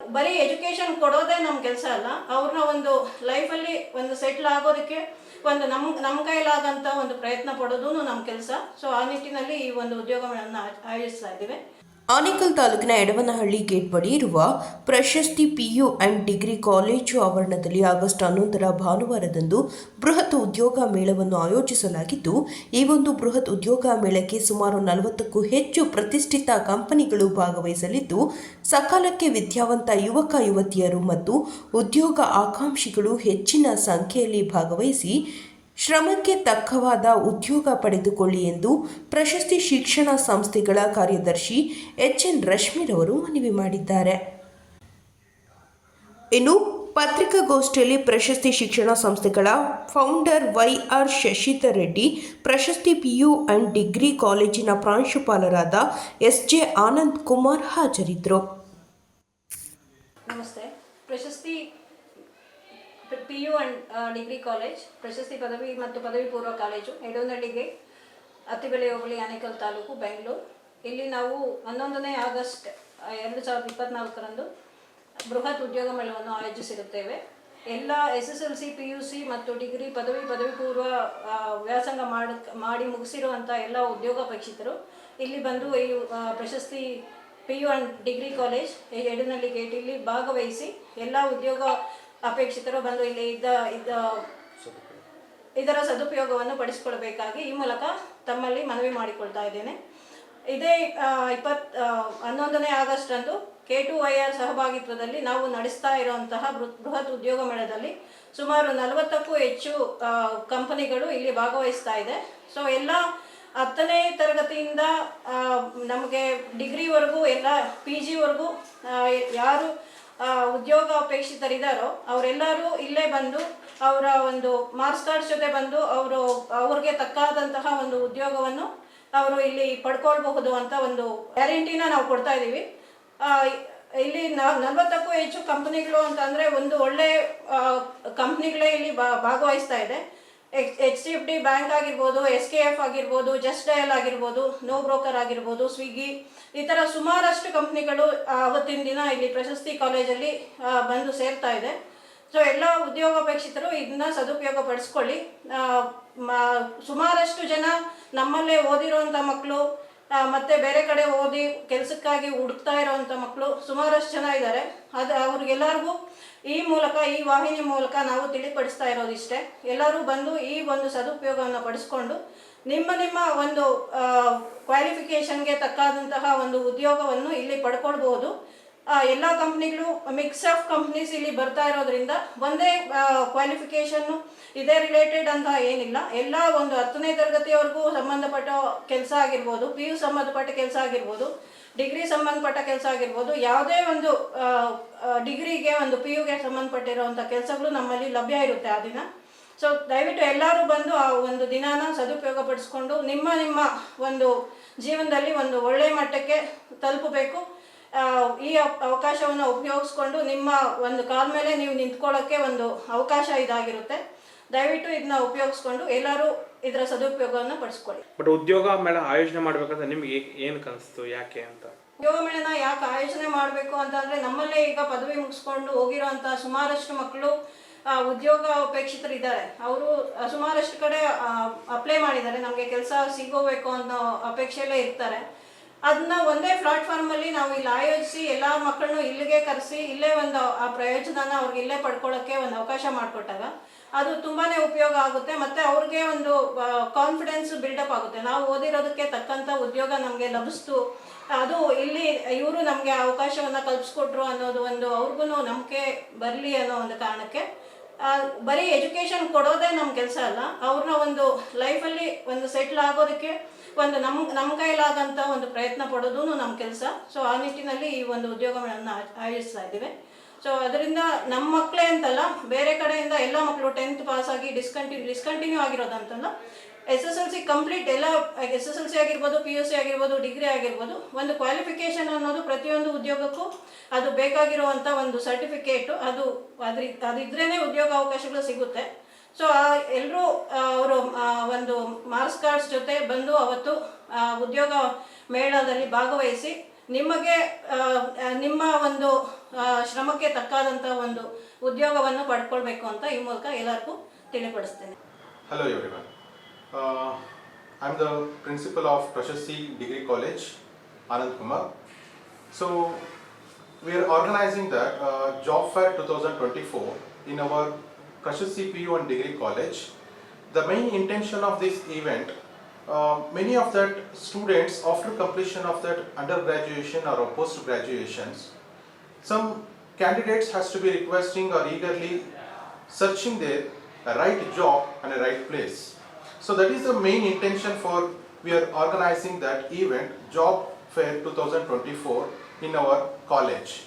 ಬರೀ ಎಜುಕೇಶನ್ ಕೊಡೋದೇ ನಮ್ಮ ಕೆಲಸ ಅಲ್ಲ. ಅವ್ರನ್ನ ಒಂದು ಲೈಫಲ್ಲಿ ಒಂದು ಸೆಟ್ಲ್ ಆಗೋದಕ್ಕೆ ಒಂದು ನಮ್ಮ ನಮ್ಮ ಕೈಲಾಗಂತ ಒಂದು ಪ್ರಯತ್ನ ಪಡೋದು ನಮ್ಮ ಕೆಲಸ. ಸೊ ಆ ನಿಟ್ಟಿನಲ್ಲಿ ಈ ಒಂದು ಉದ್ಯೋಗಗಳನ್ನು ಆಯೋಜಿಸ್ತಾ ಇದ್ದೀವಿ. ಆನೇಕಲ್ ತಾಲೂಕಿನ ಎಡವನಹಳ್ಳಿ ಗೇಟ್ ಬಳಿ ಇರುವ Prashasti PU and degree college ಆವರಣದಲ್ಲಿ ಆಗಸ್ಟ್ ಹನ್ನೊಂದರ ಭಾನುವಾರದಂದು ಬೃಹತ್ ಉದ್ಯೋಗ ಮೇಳವನ್ನು ಆಯೋಜಿಸಲಾಗಿದ್ದು, ಈ ಒಂದು ಬೃಹತ್ ಉದ್ಯೋಗ ಮೇಳಕ್ಕೆ ಸುಮಾರು ನಲವತ್ತಕ್ಕೂ ಹೆಚ್ಚು ಪ್ರತಿಷ್ಠಿತ ಕಂಪನಿಗಳು ಭಾಗವಹಿಸಲಿದ್ದು, ಸಕಾಲಕ್ಕೆ ವಿದ್ಯಾವಂತ ಯುವಕ, ಯುವತಿಯರು ಮತ್ತು ಉದ್ಯೋಗ ಆಕಾಂಕ್ಷಿಗಳು ಹೆಚ್ಚಿನ ಸಂಖ್ಯೆಯಲ್ಲಿ ಭಾಗವಹಿಸಿ ಶ್ರಮಕ್ಕೆ ತಕ್ಕವಾದ ಉದ್ಯೋಗ ಪಡೆದುಕೊಳ್ಳಿ ಎಂದು ಪ್ರಶಸ್ತಿ ಶಿಕ್ಷಣ ಸಂಸ್ಥೆಗಳ ಕಾರ್ಯದರ್ಶಿ ಎಚ್ ಎನ್ ರಶ್ಮಿರವರು ಮನವಿ ಮಾಡಿದ್ದಾರೆ. ಇನ್ನು ಪತ್ರಿಕಾಗೋಷ್ಠಿಯಲ್ಲಿ ಪ್ರಶಸ್ತಿ ಶಿಕ್ಷಣ ಸಂಸ್ಥೆಗಳ founder Y R Shashidhar Reddy Prashasti PU and degree ಕಾಲೇಜಿನ ಪ್ರಾಂಶುಪಾಲರಾದ ಎಸ್ ಜೆ ಆನಂದ್ ಕುಮಾರ್ ಹಾಜರಿದ್ದರು. ನಮಸ್ತೆ. Prashasti P U and degree college Prashasti ಪದವಿ ಮತ್ತು ಪದವಿ ಪೂರ್ವ ಕಾಲೇಜು ಎಡೋನಹಳ್ಳಿಗೆ ಅತ್ತಿಬೆಳೆ ಹೋಬಳಿ ಆನೇಕಲ್ ತಾಲೂಕು ಬೆಂಗಳೂರು ಇಲ್ಲಿ ನಾವು ಹನ್ನೊಂದನೇ ಆಗಸ್ಟ್ ಎರಡು ಸಾವಿರದ ಇಪ್ಪತ್ನಾಲ್ಕರಂದು ಬೃಹತ್ ಉದ್ಯೋಗ ಮೇಳವನ್ನು ಆಯೋಜಿಸಿರುತ್ತೇವೆ. ಎಲ್ಲ S S L C P U C ಮತ್ತು ಡಿಗ್ರಿ ಪದವಿ ಪದವಿ ಪೂರ್ವ ವ್ಯಾಸಂಗ ಮಾಡ, ಮಾಡಿ ಮುಗಿಸಿರುವಂಥ ಎಲ್ಲ ಉದ್ಯೋಗಾಪೇಕ್ಷಿತರು ಇಲ್ಲಿ ಬಂದು ಈ Prashasti P U and degree college Edanahalli gate ಇಲ್ಲಿ ಭಾಗವಹಿಸಿ ಎಲ್ಲ ಉದ್ಯೋಗ ಅಪೇಕ್ಷಿತರು ಬಂದು ಇಲ್ಲಿ ಇದ್ದ ಇದ್ದ ಇದರ ಸದುಪಯೋಗವನ್ನು ಪಡಿಸಿಕೊಳ್ಬೇಕಾಗಿ ಈ ಮೂಲಕ ತಮ್ಮಲ್ಲಿ ಮನವಿ ಮಾಡಿಕೊಳ್ತಾ ಇದ್ದೇನೆ. ಇದೇ ಇಪ್ಪತ್ ಹನ್ನೊಂದನೇ ಆಗಸ್ಟ್ ಅಂದು ಕೆ ಟು ಐ ಆರ್ ಸಹಭಾಗಿತ್ವದಲ್ಲಿ ನಾವು ನಡೆಸ್ತಾ ಇರುವಂತಹ ಬೃಹತ್ ಉದ್ಯೋಗ ಮೇಳದಲ್ಲಿ ಸುಮಾರು ನಲವತ್ತಕ್ಕೂ ಹೆಚ್ಚು ಕಂಪನಿಗಳು ಇಲ್ಲಿ ಭಾಗವಹಿಸ್ತಾ ಇದೆ. ಸೊ ಎಲ್ಲ ಹತ್ತನೇ ತರಗತಿಯಿಂದ ನಮಗೆ ಡಿಗ್ರಿವರೆಗೂ, ಎಲ್ಲ ಪಿ ಜಿವರೆಗೂ ಯಾರು ಉದ್ಯೋಗ ಅಪೇಕ್ಷಿತರಿದ್ದಾರೋ ಅವರೆಲ್ಲರೂ ಇಲ್ಲೇ ಬಂದು ಅವರ ಒಂದು ಮಾರ್ಕ್ಸ್ ಕಾರ್ಡ್ಸ್ ಜೊತೆ ಬಂದು ಅವರು, ಅವ್ರಿಗೆ ತಕ್ಕಾದಂತಹ ಒಂದು ಉದ್ಯೋಗವನ್ನು ಅವರು ಇಲ್ಲಿ ಪಡ್ಕೊಳ್ಬಹುದು ಅಂತ ಒಂದು ಗ್ಯಾರಂಟಿನ ನಾವು ಕೊಡ್ತಾ ಇದ್ದೀವಿ ಇಲ್ಲಿ ನಲವತ್ತಕ್ಕೂ ಹೆಚ್ಚು ಕಂಪನಿಗಳು ಅಂತಂದರೆ ಒಂದು ಒಳ್ಳೆ ಕಂಪ್ನಿಗಳೇ ಇಲ್ಲಿ ಭಾಗವಹಿಸ್ತಾ ಇದೆ. H D F C bank ಆಗಿರ್ಬೋದು ಎಸ್ ಕೆ ಎಫ್ ಆಗಿರ್ಬೋದು ಜಸ್ಟ್ ಡಯಲ್ ಆಗಿರ್ಬೋದು ನೋ ಬ್ರೋಕರ್ ಆಗಿರ್ಬೋದು ಸ್ವಿಗ್ಗಿ ಈ ಥರ ಸುಮಾರಷ್ಟು ಕಂಪ್ನಿಗಳು ಅವತ್ತಿನ ದಿನ ಇಲ್ಲಿ ಪ್ರಶಸ್ತಿ ಕಾಲೇಜಲ್ಲಿ ಬಂದು ಸೇರ್ತಾ ಇದೆ. ಸೊ ಎಲ್ಲ ಉದ್ಯೋಗಾಪೇಕ್ಷಿತರು ಇದನ್ನ ಸದುಪಯೋಗ ಪಡಿಸ್ಕೊಳ್ಳಿ. ಸುಮಾರಷ್ಟು ಜನ ನಮ್ಮಲ್ಲೇ ಓದಿರುವಂಥ ಮಕ್ಕಳು ಮತ್ತೆ ಬೇರೆ ಕಡೆ ಓದಿ ಕೆಲಸಕ್ಕಾಗಿ ಹುಡುಕ್ತಾ ಇರೋವಂಥ ಮಕ್ಕಳು ಸುಮಾರಷ್ಟು ಜನ ಇದ್ದಾರೆ. ಅದು ಅವ್ರಿಗೆಲ್ಲರಿಗೂ ಈ ಮೂಲಕ, ಈ ವಾಹಿನಿ ಮೂಲಕ ನಾವು ತಿಳಿಪಡಿಸ್ತಾ ಇರೋದಿಷ್ಟೇ ಎಲ್ಲರೂ ಬಂದು ಈ ಒಂದು ಸದುಪಯೋಗವನ್ನು ಪಡಿಸ್ಕೊಂಡು ನಿಮ್ಮ ನಿಮ್ಮ ಒಂದು ಕ್ವಾಲಿಫಿಕೇಷನ್ಗೆ ತಕ್ಕಾದಂತಹ ಒಂದು ಉದ್ಯೋಗವನ್ನು ಇಲ್ಲಿ ಪಡ್ಕೊಳ್ಬೋದು. ಎಲ್ಲ ಕಂಪ್ನಿಗಳು ಮಿಕ್ಸ್ ಆಫ್ ಕಂಪ್ನೀಸ್ ಇಲ್ಲಿ ಬರ್ತಾ ಇರೋದ್ರಿಂದ ಒಂದೇ ಕ್ವಾಲಿಫಿಕೇಷನ್ನು ಇದೇ ರಿಲೇಟೆಡ್ ಅಂತ ಏನಿಲ್ಲ. ಎಲ್ಲ ಒಂದು ಹತ್ತನೇ ತರಗತಿಯವರೆಗೂ ಸಂಬಂಧಪಟ್ಟ ಕೆಲಸ ಆಗಿರ್ಬೋದು ಪಿ ಯು ಸಂಬಂಧಪಟ್ಟ ಕೆಲಸ ಆಗಿರ್ಬೋದು ಡಿಗ್ರಿ ಸಂಬಂಧಪಟ್ಟ ಕೆಲಸ ಆಗಿರ್ಬೋದು, ಯಾವುದೇ ಒಂದು ಡಿಗ್ರಿಗೆ ಒಂದು ಪಿ ಯುಗೆ ಸಂಬಂಧಪಟ್ಟಿರುವಂಥ ಕೆಲಸಗಳು ನಮ್ಮಲ್ಲಿ ಲಭ್ಯ ಇರುತ್ತೆ ಆ ದಿನ. ಸೊ ದಯವಿಟ್ಟು ಎಲ್ಲರೂ ಬಂದು ಆ ಒಂದು ದಿನಾನ ಸದುಪಯೋಗ ಪಡಿಸ್ಕೊಂಡು ನಿಮ್ಮ ನಿಮ್ಮ ಒಂದು ಜೀವನದಲ್ಲಿ ಒಂದು ಒಳ್ಳೆಯ ಮಟ್ಟಕ್ಕೆ ತಲುಪಬೇಕು. ಈ ಅವ್- ಅವಕಾಶವನ್ನು ಉಪಯೋಗಿಸ್ಕೊಂಡು ನಿಮ್ಮ ಒಂದು ಕಾಲ ಮೇಲೆ ನೀವು ನಿಂತ್ಕೊಳ್ಳೋಕ್ಕೆ ಒಂದು ಅವಕಾಶ ಇದಾಗಿರುತ್ತೆ. ದಯವಿಟ್ಟು ಇದನ್ನ ಉಪಯೋಗಿಸ್ಕೊಂಡು ಎಲ್ಲರೂ ಇದರ ಸದುಪಯೋಗವನ್ನು ಪಡಿಸ್ಕೊಳ್ಳಿ. ಬಟ್ ಉದ್ಯೋಗ ಮೇಳ ಆಯೋಜನೆ ಮಾಡಬೇಕಂದ್ರೆ ನಿಮ್ಗೆ ಏನು ಕನಿಸ್ತು ಯಾಕೆ ಅಂತ? ಉದ್ಯೋಗ ಮೇಳನ ಯಾಕೆ ಆಯೋಜನೆ ಮಾಡಬೇಕು ಅಂತಂದರೆ ನಮ್ಮಲ್ಲೇ ಈಗ ಪದವಿ ಮುಗಿಸ್ಕೊಂಡು ಹೋಗಿರೋಂಥ ಸುಮಾರಷ್ಟು ಮಕ್ಕಳು ಉದ್ಯೋಗ ಉದ್ಯೋಗ ಅಪೇಕ್ಷಿತರಿದ್ದಾರೆ ಅವರು ಸುಮಾರಷ್ಟು ಕಡೆ ಅಪ್ಲೈ ಮಾಡಿದ್ದಾರೆ. ನಮಗೆ ಕೆಲಸ ಸಿಗೋಬೇಕು ಅನ್ನೋ ಅಪೇಕ್ಷೆಯಲ್ಲೇ ಇರ್ತಾರೆ. ಅದನ್ನ ಒಂದೇ ಪ್ಲಾಟ್ಫಾರ್ಮಲ್ಲಿ ನಾವು ಇಲ್ಲಿ ಆಯೋಜಿಸಿ ಎಲ್ಲ ಮಕ್ಕಳನ್ನು ಇಲ್ಲಿಗೆ ಕರೆಸಿ, ಇಲ್ಲೇ ಒಂದು ಆ ಪ್ರಯೋಜನನ ಅವ್ರಿಗೆ ಇಲ್ಲೇ ಪಡ್ಕೊಳ್ಳೋಕ್ಕೆ ಒಂದು ಅವಕಾಶ ಮಾಡಿಕೊಟ್ಟಾಗ ಅದು ತುಂಬಾ ಉಪಯೋಗ ಆಗುತ್ತೆ. ಮತ್ತು ಅವ್ರಿಗೆ ಒಂದು ಕಾನ್ಫಿಡೆನ್ಸ್ ಬಿಲ್ಡಪ್ ಆಗುತ್ತೆ. ನಾವು ಓದಿರೋದಕ್ಕೆ ತಕ್ಕಂಥ ಉದ್ಯೋಗ ನಮಗೆ ಲಭಿಸ್ತು. ಅದು ಇಲ್ಲಿ ಇವರು ನಮಗೆ ಅವಕಾಶವನ್ನು ಕಲ್ಪಿಸ್ಕೊಟ್ರು ಅನ್ನೋದು ಒಂದು ಅವ್ರಿಗೂ ನಂಬಿಕೆ ಬರಲಿ ಅನ್ನೋ ಒಂದು ಕಾರಣಕ್ಕೆ ಬರೀ ಎಜುಕೇಷನ್ ಕೊಡೋದೇ ನಮ್ಮ ಕೆಲಸ ಅಲ್ಲ. ಅವ್ರನ್ನ ಒಂದು ಲೈಫಲ್ಲಿ ಒಂದು ಸೆಟ್ಲ್ ಆಗೋದಕ್ಕೆ ಒಂದು ನಮ್ಮ ನಮ್ಮ ಕೈಲಾಗಂಥ ಒಂದು ಪ್ರಯತ್ನ ಪಡೋದು ನಮ್ಮ ಕೆಲಸ. ಸೊ ಆ ನಿಟ್ಟಿನಲ್ಲಿ ಈ ಒಂದು ಉದ್ಯೋಗಗಳನ್ನು ಆಯೋಜಿಸ್ತಾ ಇದ್ದೀವಿ. ಸೊ ಅದರಿಂದ ನಮ್ಮ ಮಕ್ಕಳೇ ಅಂತಲ್ಲ, ಬೇರೆ ಕಡೆಯಿಂದ ಎಲ್ಲ ಮಕ್ಕಳು ಟೆಂತ್ ಪಾಸ್ ಆಗಿ discontinue discontinue ಆಗಿರೋದಂತಲ್ಲ S S L C complete ಎಲ್ಲ ಎಸ್ ಎಸ್ ಎಲ್ ಸಿ ಆಗಿರ್ಬೋದು ಪಿ ಯು ಸಿ ಆಗಿರ್ಬೋದು ಡಿಗ್ರಿ ಆಗಿರ್ಬೋದು, ಒಂದು ಕ್ವಾಲಿಫಿಕೇಷನ್ ಅನ್ನೋದು ಪ್ರತಿಯೊಂದು ಉದ್ಯೋಗಕ್ಕೂ ಅದು ಬೇಕಾಗಿರುವಂಥ ಒಂದು ಸರ್ಟಿಫಿಕೇಟು ಅದು ಅದ್ರ ಅದಿದ್ರೇ ಉದ್ಯೋಗ ಅವಕಾಶಗಳು ಸಿಗುತ್ತೆ ಸೊ ಎಲ್ಲರೂ ಅವರು ಒಂದು ಮಾರ್ಕ್ಸ್ ಕಾರ್ಡ್ಸ್ ಜೊತೆ ಬಂದು ಅವತ್ತು ಉದ್ಯೋಗ ಮೇಳದಲ್ಲಿ ಭಾಗವಹಿಸಿ ನಿಮಗೆ ನಿಮ್ಮ ಒಂದು ಶ್ರಮಕ್ಕೆ ತಕ್ಕಾದಂಥ ಒಂದು ಉದ್ಯೋಗವನ್ನು ಪಡ್ಕೊಳ್ಬೇಕು ಅಂತ ಈ ಮೂಲಕ ಎಲ್ಲರಿಗೂ ತಿಳಿಪಡಿಸ್ತೇನೆ hello everyone. Uh, I'm the principal of Prashasti Degree College, Anand Kumar. So we are organizing that uh, Job Fair 2024 in our Prashasti PU and Degree College. The main intention of this event, uh, many of that students after completion of that undergraduation or post graduations, some candidates has to be requesting or eagerly searching their right job and a right place. So that is the main intention for we are organizing that event, Job Fair 2024 in our college.